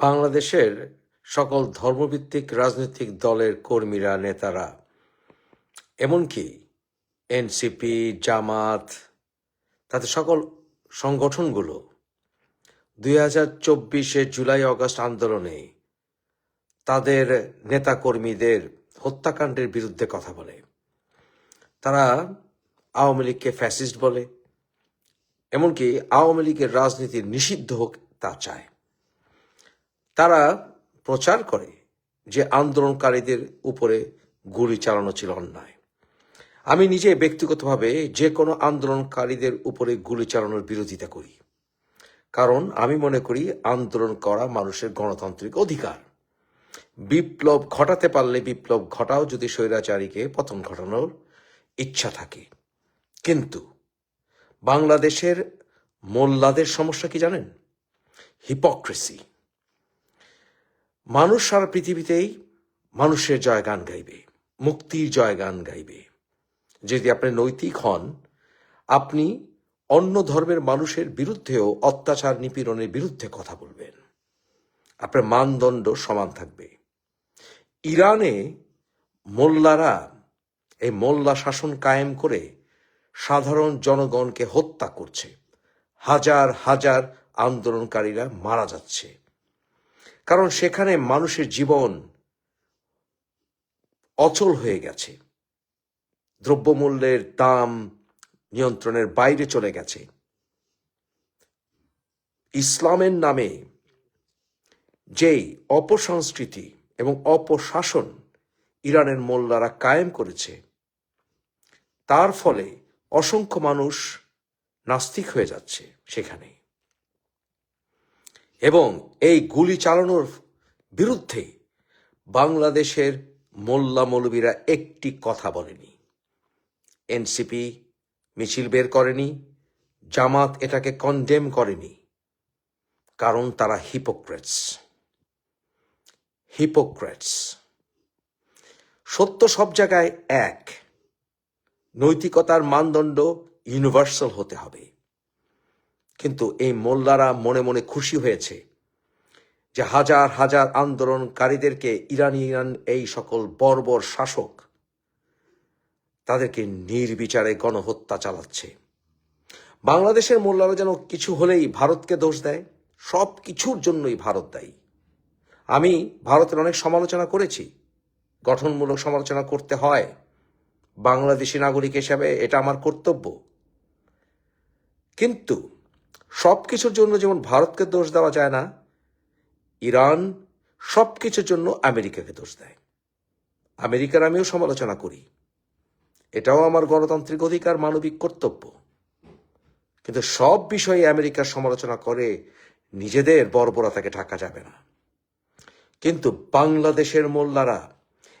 বাংলাদেশের সকল ধর্মভিত্তিক রাজনৈতিক দলের কর্মীরা, নেতারা, এমনকি এনসিপি, জামাত, তাদের সকল সংগঠনগুলো দুই হাজার চব্বিশে জুলাই, অগস্ট আন্দোলনে তাদের নেতাকর্মীদের হত্যাকাণ্ডের বিরুদ্ধে কথা বলে। তারা আওয়ামী লীগকে ফ্যাসিস্ট বলে, এমনকি আওয়ামী লীগের রাজনীতি নিষিদ্ধ হোক তা চায়। তারা প্রচার করে যে আন্দোলনকারীদের উপরে গুলি চালানো ছিল অন্যায়। আমি নিজে ব্যক্তিগতভাবে যে কোনো আন্দোলনকারীদের উপরে গুলি চালানোর বিরোধিতা করি। কারণ আমি মনে করি আন্দোলন করা মানুষের গণতান্ত্রিক অধিকার। বিপ্লব ঘটাতে পারলে বিপ্লব ঘটাও যদি স্বৈরাচারীকে পতন ঘটানোর ইচ্ছা থাকে। কিন্তু বাংলাদেশের মোল্লাদের সমস্যা কি জানেন? হিপোক্রেসি মানুষ সারা পৃথিবীতেই মানুষের জয় গান গাইবে, মুক্তির জয় গান গাইবে। যদি আপনি নৈতিক হন, আপনি অন্য ধর্মের মানুষের বিরুদ্ধেও অত্যাচার নিপীড়নের বিরুদ্ধে কথা বলবেন। আপনার মানদণ্ড সমান থাকবে। ইরানে মোল্লারা এই মোল্লা শাসন কায়েম করে সাধারণ জনগণকে হত্যা করছে। হাজার হাজার আন্দোলনকারীরা মারা যাচ্ছে। কারণ সেখানে মানুষের জীবন অচল হয়ে গেছে। দ্রব্যমূল্যের দাম নিয়ন্ত্রণের বাইরে চলে গেছে। ইসলামের নামে যেই অপসংস্কৃতি এবং অপশাসন ইরানের মোল্লারা কায়েম করেছে, তার ফলে অসংখ্য মানুষ নাস্তিক হয়ে যাচ্ছে সেখানে। এবং এই গুলি চালানোর বিরুদ্ধে বাংলাদেশের মোল্লা মৌলবীরা একটি কথা বলেনি। এনসিপি মিছিল বের করেনি, জামাত এটাকে কন্ডেম করেনি, কারণ তারা হিপোক্রেটস হিপোক্রেটস সত্য সব জায়গায় এক। নৈতিকতার মানদণ্ড ইউনিভার্সাল হতে হবে। কিন্তু এই মোল্লারা মনে মনে খুশি হয়েছে যে হাজার হাজার আন্দোলনকারীদেরকে ইরানি ইরান এই সকল বর্বর শাসক তাদেরকে নির্বিচারে গণহত্যা চালাচ্ছে। বাংলাদেশের মোল্লারা যেন কিছু হলেই ভারতকে দোষ দেয়, সব কিছুর জন্যই ভারত দায়ী। আমি ভারতের অনেক সমালোচনা করেছি। গঠনমূলক সমালোচনা করতে হয়। বাংলাদেশি নাগরিক হিসাবে এটা আমার কর্তব্য। কিন্তু সব কিছুর জন্য যেমন ভারতকে দোষ দেওয়া যায় না, ইরান সব কিছুর জন্য আমেরিকাকে দোষ দেয়। আমেরিকার আমিও সমালোচনা করি। এটাও আমার গণতান্ত্রিক অধিকার, মানবিক কর্তব্য। কিন্তু সব বিষয়ে আমেরিকার সমালোচনা করে নিজেদের বর্বরতাকে ঢাকা যাবে না। কিন্তু বাংলাদেশের মোল্লারা,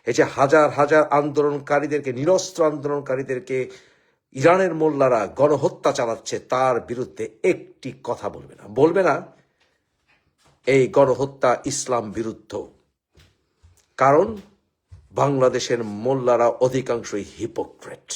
এই যে হাজার হাজার আন্দোলনকারীদেরকে, নিরস্ত্র আন্দোলনকারীদেরকে ইরানের মোল্লারা গণহত্যা চালাচ্ছে, তার বিরুদ্ধে একটি কথা বলবে না। বলবে না, এই গণহত্যা ইসলাম বিরুদ্ধ। কারণ বাংলাদেশের মোল্লারা অধিকাংশই হিপোক্রেট